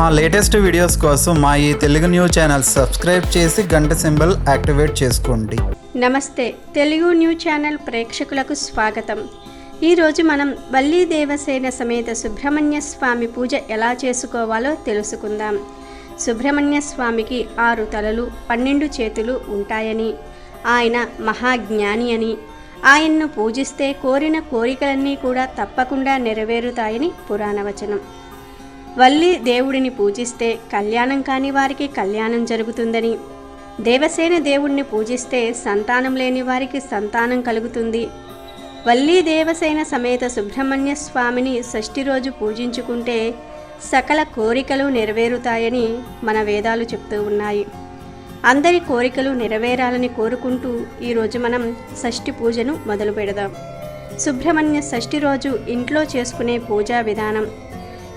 మా latest videos కోసం మా ఈ తెలుగు న్యూస్ ఛానల్ సబ్స్క్రైబ్ చేసి గంట సింబల్ యాక్టివేట్ చేసుకోండి. నమస్తే తెలుగు న్యూస్ ఛానల్ ప్రేక్షకులకు స్వాగతం. ఈరోజు మనం వల్లీ దేవసేన సమేత సుబ్రహ్మణ్య స్వామి పూజ ఎలా చేసుకోవాలో తెలుసుకుందాం. సుబ్రహ్మణ్య స్వామికి ఆరు తలలు పన్నెండు చేతులు ఉంటాయని. ఆయన మహాజ్ఞాని అని. ఆయన్ను పూజిస్తే కోరిన కోరికలన్నీ కూడా తప్పకుండా నెరవేరుతాయని పురాణవచనం. వల్లి దేవుడిని పూజిస్తే కళ్యాణం కాని వారికి కళ్యాణం జరుగుతుందని. దేవసేన దేవుడిని పూజిస్తే సంతానం లేని వారికి సంతానం కలుగుతుంది. వల్లీ దేవసేన సమేత సుబ్రహ్మణ్య స్వామిని షష్ఠి రోజు పూజించుకుంటే సకల కోరికలు నెరవేరుతాయని మన వేదాలు చెప్తూ ఉన్నాయి. అందరి కోరికలు నెరవేరాలని కోరుకుంటూ ఈరోజు మనం షష్ఠి పూజను మొదలు పెడదాం సుబ్రహ్మణ్య షష్ఠి రోజు ఇంట్లో చేసుకునే పూజా విధానం.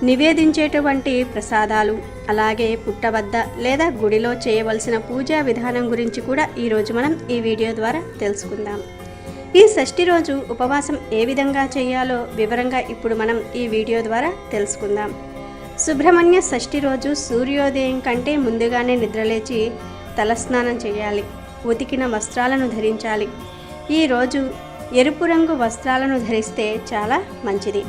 నివేదించేటువంటి ప్రసాదాలు అలాగే పుట్టవద్ద లేదా గుడిలో చేయవలసిన పూజా విధానం గురించి కూడా ఈరోజు మనం ఈ వీడియో ద్వారా తెలుసుకుందాం. ఈ షష్ఠి రోజు ఉపవాసం ఏ విధంగా చేయాలో వివరంగా ఇప్పుడు మనం ఈ వీడియో ద్వారా తెలుసుకుందాం. సుబ్రహ్మణ్య షష్ఠి రోజు సూర్యోదయం కంటే ముందుగానే నిద్రలేచి తలస్నానం చేయాలి. ఉతికిన వస్త్రాలను ధరించాలి. ఈరోజు ఎరుపు రంగు వస్త్రాలను ధరిస్తే చాలా మంచిది.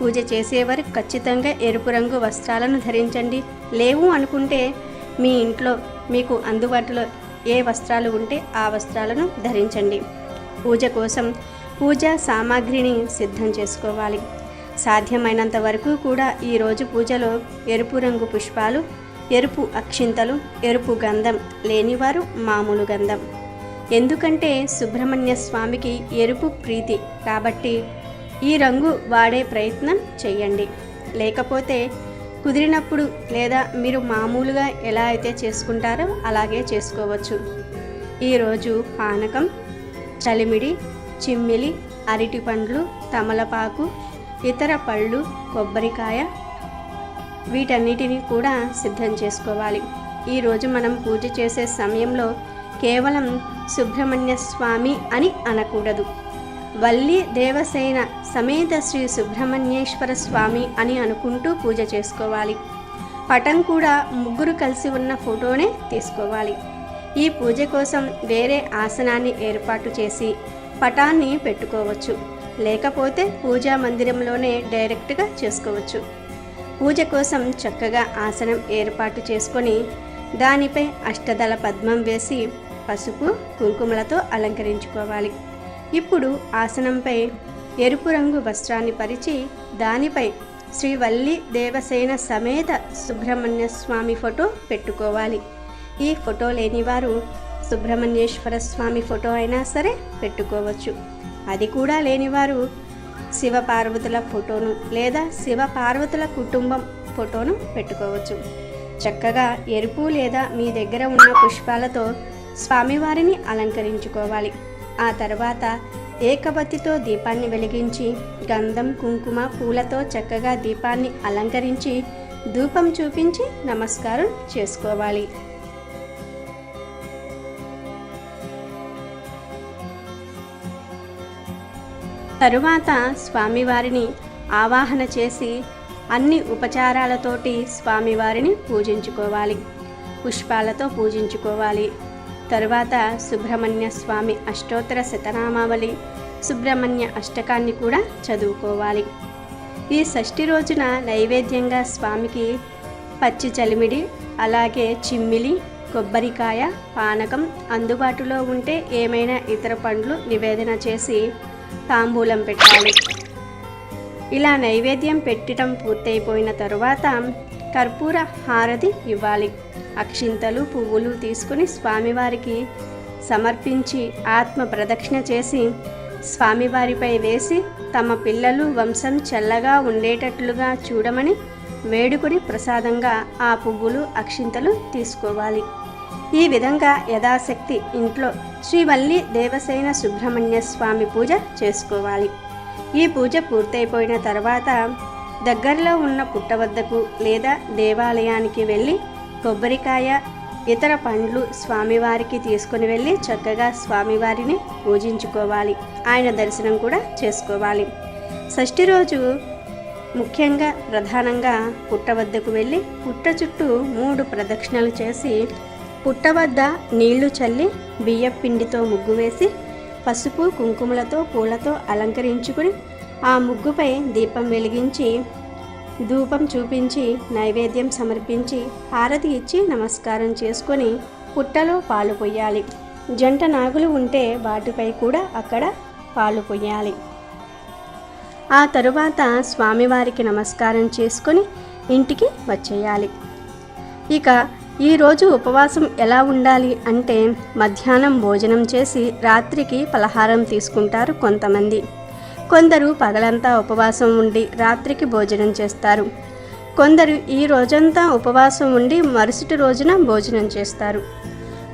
పూజ చేసేవారు ఖచ్చితంగా ఎరుపు రంగు వస్త్రాలను ధరించండి. లేవు అనుకుంటే మీ ఇంట్లో మీకు అందుబాటులో ఏ వస్త్రాలు ఉంటే ఆ వస్త్రాలను ధరించండి. పూజ కోసం పూజా సామాగ్రిని సిద్ధం చేసుకోవాలి. సాధ్యమైనంత వరకు కూడా ఈరోజు పూజలో ఎరుపు రంగు పుష్పాలు ఎరుపు అక్షింతలు ఎరుపు గంధం లేనివారు మామూలు గంధం. ఎందుకంటే సుబ్రహ్మణ్య స్వామికి ఎరుపు ప్రీతి కాబట్టి ఈ రంగు వాడే ప్రయత్నం చేయండి. లేకపోతే కుదిరినప్పుడు లేదా మీరు మామూలుగా ఎలా అయితే చేసుకుంటారో అలాగే చేసుకోవచ్చు. ఈరోజు పానకం చలిమిడి చిమ్మిలి అరటి పండ్లు తమలపాకు ఇతర పళ్ళు కొబ్బరికాయ వీటన్నిటిని కూడా సిద్ధం చేసుకోవాలి. ఈరోజు మనం పూజ చేసే సమయంలో కేవలం సుబ్రహ్మణ్య స్వామి అని అనకూడదు. వల్లి దేవసేన సమేత శ్రీ సుబ్రహ్మణ్యేశ్వర స్వామి అని అనుకుంటూ పూజ చేసుకోవాలి. పటం కూడా ముగ్గురు కలిసి ఉన్న ఫోటోనే తీసుకోవాలి. ఈ పూజ కోసం వేరే ఆసనాన్ని ఏర్పాటు చేసి పటాన్ని పెట్టుకోవచ్చు. లేకపోతే పూజా మందిరంలోనే డైరెక్ట్గా చేసుకోవచ్చు. పూజ కోసం చక్కగా ఆసనం ఏర్పాటు చేసుకొని దానిపై అష్టదళ పద్మం వేసి పసుపు కుంకుమలతో అలంకరించుకోవాలి. ఇప్పుడు ఆసనంపై ఎరుపు రంగు వస్త్రాన్ని పరిచి దానిపై శ్రీవల్లి దేవసేన సమేత సుబ్రహ్మణ్య స్వామి ఫోటో పెట్టుకోవాలి. ఈ ఫోటో లేనివారు సుబ్రహ్మణ్యేశ్వర స్వామి ఫోటో అయినా సరే పెట్టుకోవచ్చు. అది కూడా లేనివారు శివపార్వతుల ఫోటోను లేదా శివపార్వతుల కుటుంబం ఫోటోను పెట్టుకోవచ్చు. చక్కగా ఎరుపు లేదా మీ దగ్గర ఉన్న పుష్పాలతో స్వామివారిని అలంకరించుకోవాలి. ఆ తర్వాత ఏకబత్తితో దీపాన్ని వెలిగించి గంధం కుంకుమ పూలతో చక్కగా దీపాన్ని అలంకరించి ధూపం చూపించి నమస్కారం చేసుకోవాలి. తరువాత స్వామివారిని ఆవాహన చేసి అన్ని ఉపచారాలతోటి స్వామివారిని పూజించుకోవాలి. పుష్పాలతో పూజించుకోవాలి. తరువాత సుబ్రహ్మణ్య స్వామి అష్టోత్తర శతనామావళి సుబ్రహ్మణ్య అష్టకాన్ని కూడా చదువుకోవాలి. ఈ షష్ఠి రోజున నైవేద్యంగా స్వామికి పచ్చి చలిమిడి అలాగే చిమ్మిలి కొబ్బరికాయ పానకం అందుబాటులో ఉంటే ఏమైనా ఇతర పండ్లు నివేదన చేసి తాంబూలం పెట్టాలి. ఇలా నైవేద్యం పెట్టడం పూర్తయిపోయిన తరువాత కర్పూర హారతి ఇవ్వాలి. అక్షింతలు పువ్వులు తీసుకుని స్వామివారికి సమర్పించి ఆత్మ ప్రదక్షిణ చేసి స్వామివారిపై వేసి తమ పిల్లలు వంశం చల్లగా ఉండేటట్లుగా చూడమని వేడుకుని ప్రసాదంగా ఆ పువ్వులు అక్షింతలు తీసుకోవాలి. ఈ విధంగా యథాశక్తి ఇంట్లో శ్రీవల్లి దేవసేన సుబ్రహ్మణ్య స్వామి పూజ చేసుకోవాలి. ఈ పూజ పూర్తయిపోయిన తర్వాత దగ్గరలో ఉన్న పుట్టవద్దకు లేదా దేవాలయానికి వెళ్ళి కొబ్బరికాయ ఇతర పండ్లు స్వామివారికి తీసుకుని వెళ్ళి చక్కగా స్వామివారిని పూజించుకోవాలి. ఆయన దర్శనం కూడా చేసుకోవాలి. షష్ఠి రోజు ముఖ్యంగా ప్రధానంగా పుట్ట వద్దకు వెళ్ళి పుట్ట చుట్టూ మూడు ప్రదక్షిణలు చేసి పుట్ట వద్ద నీళ్ళు చల్లి బియ్యం పిండితో ముగ్గు వేసి పసుపు కుంకుమలతో పూలతో అలంకరించుకుని ఆ ముగ్గుపై దీపం వెలిగించి ధూపం చూపించి నైవేద్యం సమర్పించి హారతి ఇచ్చి నమస్కారం చేసుకొని పుట్టలో పాలు పొయ్యాలి. జంట నాగులు ఉంటే వాటిపై కూడా అక్కడ పాలు పొయ్యాలి. ఆ తరువాత స్వామివారికి నమస్కారం చేసుకొని ఇంటికి వచ్చేయాలి. ఇక ఈరోజు ఉపవాసం ఎలా ఉండాలి అంటే మధ్యాహ్నం భోజనం చేసి రాత్రికి పలహారం తీసుకుంటారు కొంతమంది. కొందరు పగలంతా ఉపవాసం ఉండి రాత్రికి భోజనం చేస్తారు. కొందరు ఈ రోజంతా ఉపవాసం ఉండి మరుసటి రోజున భోజనం చేస్తారు.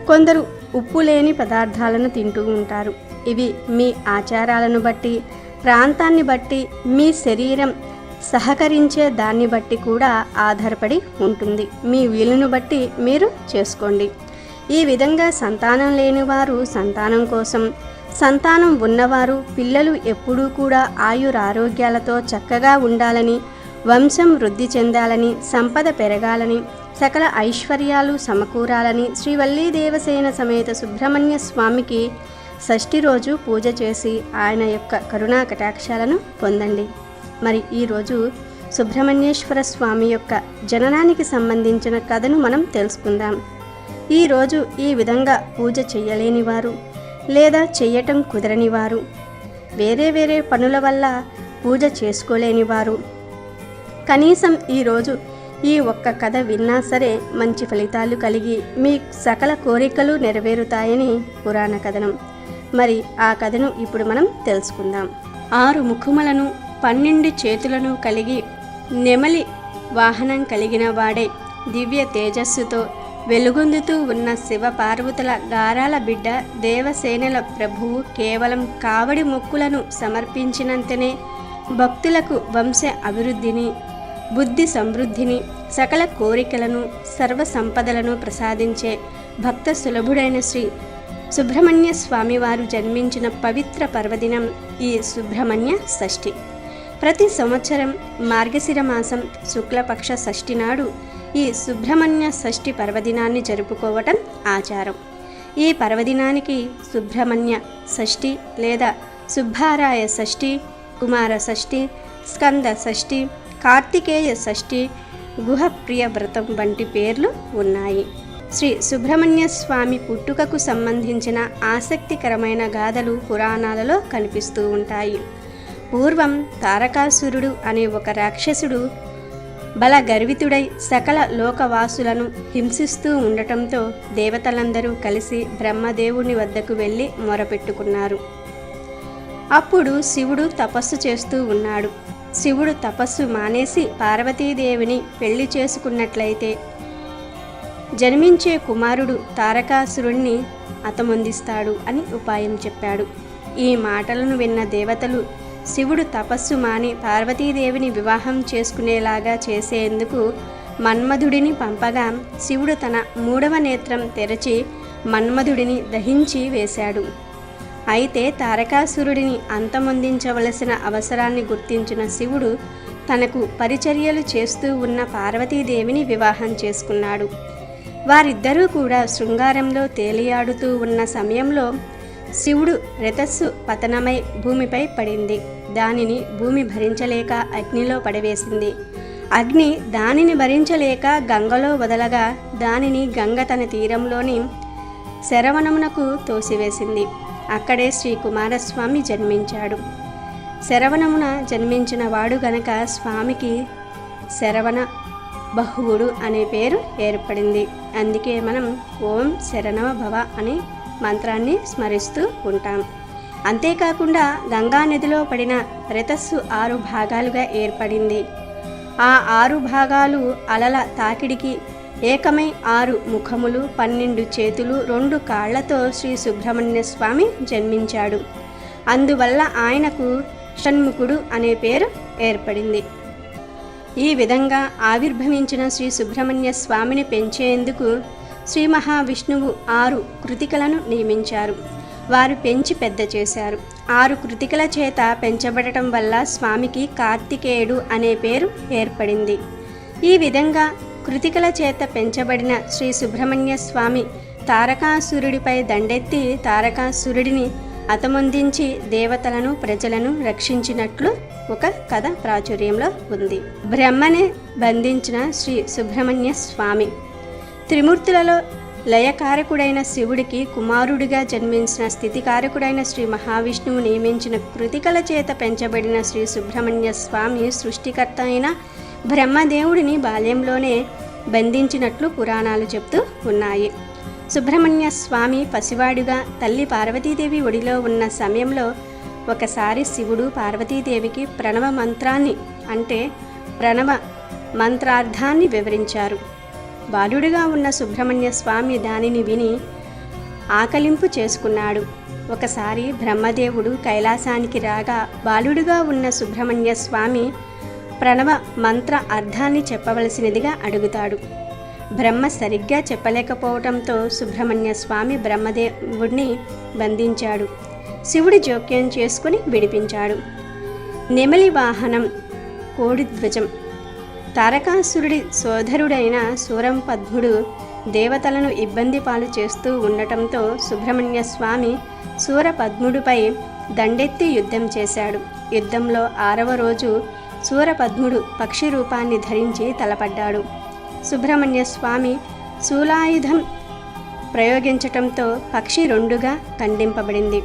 కొందరు ఉప్పు లేని పదార్థాలను తింటూ ఉంటారు. ఇవి మీ ఆచారాలను బట్టి ప్రాంతాన్ని బట్టి మీ శరీరం సహకరించే దాన్ని బట్టి కూడా ఆధారపడి ఉంటుంది. మీ వీలును బట్టి మీరు చేసుకోండి. ఈ విధంగా సంతానం లేనివారు సంతానం కోసం సంతానం ఉన్నవారు పిల్లలు ఎప్పుడూ కూడా ఆయురారోగ్యాలతో చక్కగా ఉండాలని వంశం వృద్ధి చెందాలని సంపద పెరగాలని సకల ఐశ్వర్యాలు సమకూరాలని శ్రీవల్లీ దేవసేన సమేత సుబ్రహ్మణ్య స్వామికి షష్ఠి రోజు పూజ చేసి ఆయన యొక్క కరుణా కటాక్షాలను పొందండి. మరి ఈరోజు సుబ్రహ్మణ్యేశ్వర స్వామి యొక్క జననానికి సంబంధించిన కథను మనం తెలుసుకుందాం. ఈరోజు ఈ విధంగా పూజ చేయలేని వారు లేదా చేయటం కుదరని వారు వేరే వేరే పనుల వల్ల పూజ చేసుకోలేని వారు కనీసం ఈరోజు ఈ ఒక్క కథ విన్నా సరే మంచి ఫలితాలు కలిగి మీ సకల కోరికలు నెరవేరుతాయని పురాణ కథనం. మరి ఆ కథను ఇప్పుడు మనం తెలుసుకుందాం. ఆరు ముఖములను పన్నెండు చేతులను కలిగి నెమలి వాహనం కలిగిన వాడే దివ్య తేజస్సుతో వెలుగొందుతూ ఉన్న శివ పార్వతుల గారాల బిడ్డ దేవసేనల ప్రభువు కేవలం కావడి మొక్కులను సమర్పించినంతనే భక్తులకు వంశ అభివృద్ధిని బుద్ధి సమృద్ధిని సకల కోరికలను సర్వ సంపదలను ప్రసాదించే భక్త సులభుడైన శ్రీ సుబ్రహ్మణ్య స్వామివారు జన్మించిన పవిత్ర పర్వదినం ఈ సుబ్రహ్మణ్య షష్ఠి. ప్రతి సంవత్సరం మార్గశిర మాసం శుక్లపక్ష షష్ఠి నాడు ఈ సుబ్రహ్మణ్య షష్ఠి పర్వదినాన్ని జరుపుకోవటం ఆచారం. ఈ పర్వదినానికి సుబ్రహ్మణ్య షష్ఠి లేదా సుబ్బారాయ షష్ఠి కుమార షష్ఠి స్కంద షష్ఠి కార్తికేయ షష్ఠి గుహప్రియ వ్రతం వంటి పేర్లు ఉన్నాయి. శ్రీ సుబ్రహ్మణ్య స్వామి పుట్టుకకు సంబంధించిన ఆసక్తికరమైన గాథలు పురాణాలలో కనిపిస్తూ ఉంటాయి. పూర్వం తారకాసురుడు అనే ఒక రాక్షసుడు బల గర్వితుడై సకల లోకవాసులను హింసిస్తూ ఉండటంతో దేవతలందరూ కలిసి బ్రహ్మదేవుని వద్దకు వెళ్ళి మొరపెట్టుకున్నారు. అప్పుడు శివుడు తపస్సు చేస్తూ ఉన్నాడు. శివుడు తపస్సు మానేసి పార్వతీదేవిని పెళ్ళి చేసుకున్నట్లయితే జన్మించే కుమారుడు తారకాసురుణ్ణి అతమొందిస్తాడు అని ఉపాయం చెప్పాడు. ఈ మాటలను విన్న దేవతలు శివుడు తపస్సు మాని పార్వతీదేవిని వివాహం చేసుకునేలాగా చేసేందుకు మన్మధుడిని పంపగా శివుడు తన మూడవ నేత్రం తెరచి మన్మధుడిని దహించి వేశాడు. అయితే తారకాసురుడిని అంతమొందించవలసిన అవసరాన్ని గుర్తించిన శివుడు తనకు పరిచర్యలు చేస్తూ ఉన్న పార్వతీదేవిని వివాహం చేసుకున్నాడు. వారిద్దరూ కూడా శృంగారంలో తేలియాడుతూ ఉన్న సమయంలో శివుడు రథస్సు పతనమై భూమిపై పడింది. దానిని భూమి భరించలేక అగ్నిలో పడవేసింది. అగ్ని దానిని భరించలేక గంగలో వదలగా దానిని గంగ తన తీరంలోని శరవణమునకు తోసివేసింది. అక్కడే శ్రీ కుమారస్వామి జన్మించాడు. శరవణమున జన్మించిన వాడు గనక స్వామికి శరవణ బహువుడు అనే పేరు ఏర్పడింది. అందుకే మనం ఓం శరణవ భవ అని మంత్రాన్ని స్మరిస్తూ ఉంటాం. అంతేకాకుండా గంగా నదిలో పడిన రేతస్సు ఆరు భాగాలుగా ఏర్పడింది. ఆ ఆరు భాగాలు అలల తాకిడికి ఏకమై ఆరు ముఖములు పన్నెండు చేతులు రెండు కాళ్ళతో శ్రీ సుబ్రహ్మణ్య స్వామి జన్మించాడు. అందువల్ల ఆయనకు షణ్ముఖుడు అనే పేరు ఏర్పడింది. ఈ విధంగా ఆవిర్భవించిన శ్రీ సుబ్రహ్మణ్య స్వామిని పెంచేందుకు శ్రీ మహావిష్ణువు ఆరు కృతికలను నియమించారు. వారు పెంచి పెద్ద చేశారు. ఆరు కృతికల చేత పెంచబడటం వల్ల స్వామికి కార్తికేయుడు అనే పేరు ఏర్పడింది. ఈ విధంగా కృతికల చేత పెంచబడిన శ్రీ సుబ్రహ్మణ్య స్వామి తారకాసురుడిపై దండెత్తి తారకాసురుడిని అతమొందించి దేవతలను ప్రజలను రక్షించినట్లు ఒక కథ ప్రాచుర్యంలో ఉంది. బ్రహ్మనే బంధించిన శ్రీ సుబ్రహ్మణ్య స్వామి త్రిమూర్తులలో లయకారకుడైన శివుడికి కుమారుడిగా జన్మించిన స్థితికారకుడైన శ్రీ మహావిష్ణువు నియమించిన కృతికల చేత పెంచబడిన శ్రీ సుబ్రహ్మణ్య స్వామి సృష్టికర్త అయిన బ్రహ్మదేవుడిని బాల్యంలోనే బంధించినట్లు పురాణాలు చెప్తూ ఉన్నాయి. సుబ్రహ్మణ్య స్వామి పసివాడుగా తల్లి పార్వతీదేవి ఒడిలో ఉన్న సమయంలో ఒకసారి శివుడు పార్వతీదేవికి ప్రణవ మంత్రాన్ని అంటే ప్రణవ మంత్రార్థాన్ని వివరించారు. బాలుడిగా ఉన్న సుబ్రహ్మణ్య స్వామి దానిని విని ఆకలింపు చేసుకున్నాడు. ఒకసారి బ్రహ్మదేవుడు కైలాసానికి రాగా బాలుడిగా ఉన్న సుబ్రహ్మణ్య స్వామి ప్రణవ మంత్ర అర్థాన్ని చెప్పవలసినదిగా అడుగుతాడు. బ్రహ్మ సరిగ్గా చెప్పలేకపోవటంతో సుబ్రహ్మణ్య స్వామి బ్రహ్మదేవుడిని బంధించాడు. శివుడి జోక్యం చేసుకుని విడిపించాడు. నెమలి వాహనం కోడి ధ్వజం తారకాసురుడి సోదరుడైన సూరంపద్ముడు దేవతలను ఇబ్బంది పాలు చేస్తూ ఉండటంతో సుబ్రహ్మణ్య స్వామి సూరపద్ముడిపై దండెత్తి యుద్ధం చేశాడు. యుద్ధంలో ఆరవ రోజు సూరపద్ముడు పక్షి రూపాన్ని ధరించి తలపడ్డాడు. సుబ్రహ్మణ్య స్వామి శూలాయుధం ప్రయోగించటంతో పక్షి రెండుగా ఖండింపబడింది.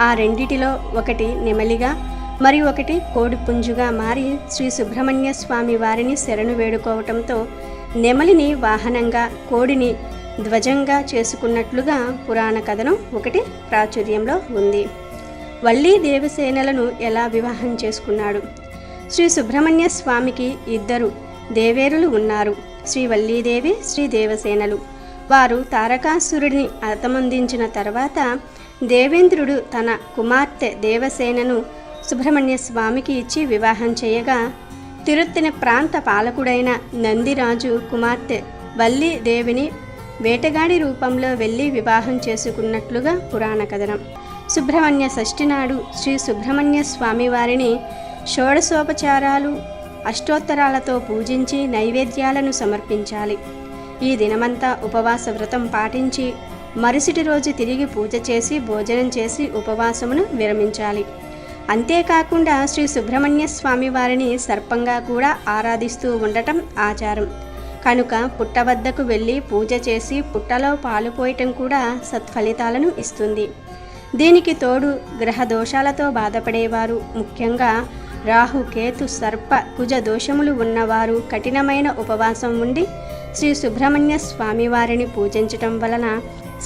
ఆ రెండిటిలో ఒకటి నెమలిగా మరి ఒకటి కోడిపుంజుగా మారి శ్రీ సుబ్రహ్మణ్య స్వామి వారిని శరణు వేడుకోవటంతో నెమలిని వాహనంగా కోడిని ధ్వజంగా చేసుకున్నట్లుగా పురాణ కథనం ఒకటి ప్రాచుర్యంలో ఉంది. వల్లీ దేవసేనలను ఎలా వివాహం చేసుకున్నాడు? శ్రీ సుబ్రహ్మణ్య స్వామికి ఇద్దరు దేవేరులు ఉన్నారు. శ్రీ వల్లీదేవి శ్రీ దేవసేనలు. వారు తారకాసురుడిని అతమొందించిన తర్వాత దేవేంద్రుడు తన కుమార్తె దేవసేనను సుబ్రహ్మణ్య స్వామికి ఇచ్చి వివాహం చేయగా తిరుత్తిన ప్రాంత పాలకుడైన నందిరాజు కుమార్తె వల్లి దేవిని వేటగాడి రూపంలో వెళ్ళి వివాహం చేసుకున్నట్లుగా పురాణ కథనం. సుబ్రహ్మణ్య షష్ఠి నాడు శ్రీ సుబ్రహ్మణ్య స్వామి వారిని షోడశోపచారాలు అష్టోత్తరాలతో పూజించి నైవేద్యాలను సమర్పించాలి. ఈ దినమంతా ఉపవాస వ్రతం పాటించి మరుసటి రోజు తిరిగి పూజ చేసి భోజనం చేసి ఉపవాసమును విరమించాలి. అంతేకాకుండా శ్రీ సుబ్రహ్మణ్య స్వామి వారిని సర్పంగా కూడా ఆరాధిస్తూ ఉండటం ఆచారం. కనుక పుట్ట వద్దకు వెళ్ళి పూజ చేసి పుట్టలో పాలు పోయటం కూడా సత్ఫలితాలను ఇస్తుంది. దీనికి తోడు గ్రహ దోషాలతో బాధపడేవారు. ముఖ్యంగా రాహు కేతు సర్ప కుజ దోషములు ఉన్నవారు కఠినమైన ఉపవాసం ఉండి శ్రీ సుబ్రహ్మణ్య స్వామి వారిని పూజించటం వలన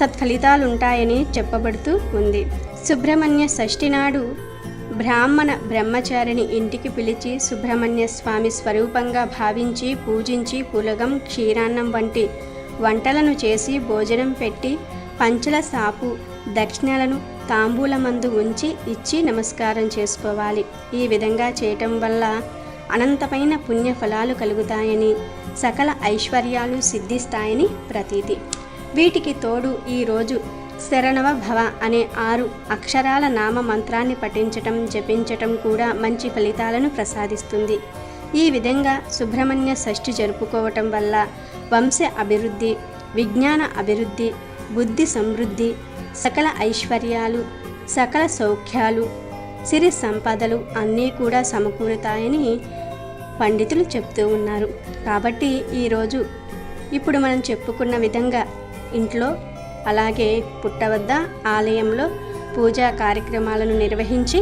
సత్ఫలితాలుంటాయని చెప్పబడుతూ ఉంది. సుబ్రహ్మణ్య షష్ఠి నాడు బ్రాహ్మణ బ్రహ్మచారిని ఇంటికి పిలిచి సుబ్రహ్మణ్య స్వామి స్వరూపంగా భావించి పూజించి పులగం క్షీరాన్నం వంటి వంటలను చేసి భోజనం పెట్టి పంచల సాపు దక్షిణలను తాంబూలమందు ఉంచి ఇచ్చి నమస్కారం చేసుకోవాలి. ఈ విధంగా చేయటం వల్ల అనంతమైన పుణ్య ఫలాలు కలుగుతాయని సకల ఐశ్వర్యాలు సిద్ధిస్తాయని ప్రతీతి. వీటికి తోడు ఈరోజు శరణవ భవ అనే ఆరు అక్షరాల నామ మంత్రాన్ని పఠించటం జపించటం కూడా మంచి ఫలితాలను ప్రసాదిస్తుంది. ఈ విధంగా సుబ్రహ్మణ్య షష్ఠి జరుపుకోవటం వల్ల వంశ అభివృద్ధి విజ్ఞాన అభివృద్ధి బుద్ధి సమృద్ధి సకల ఐశ్వర్యాలు సకల సౌఖ్యాలు సిరి సంపదలు అన్నీ కూడా సమకూరుతాయని పండితులు చెప్తూ ఉన్నారు. కాబట్టి ఈరోజు ఇప్పుడు మనం చెప్పుకున్న విధంగా ఇంట్లో అలాగే పుట్ట వద్ద ఆలయంలో పూజా కార్యక్రమాలను నిర్వహించి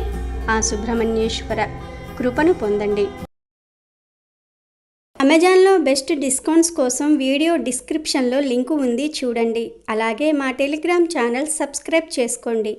ఆ సుబ్రహ్మణ్యేశ్వర కృపను పొందండి. అమెజాన్లో బెస్ట్ డిస్కౌంట్స్ కోసం వీడియో డిస్క్రిప్షన్లో లింకు ఉంది చూడండి. అలాగే మా టెలిగ్రామ్ ఛానల్ సబ్స్క్రైబ్ చేసుకోండి.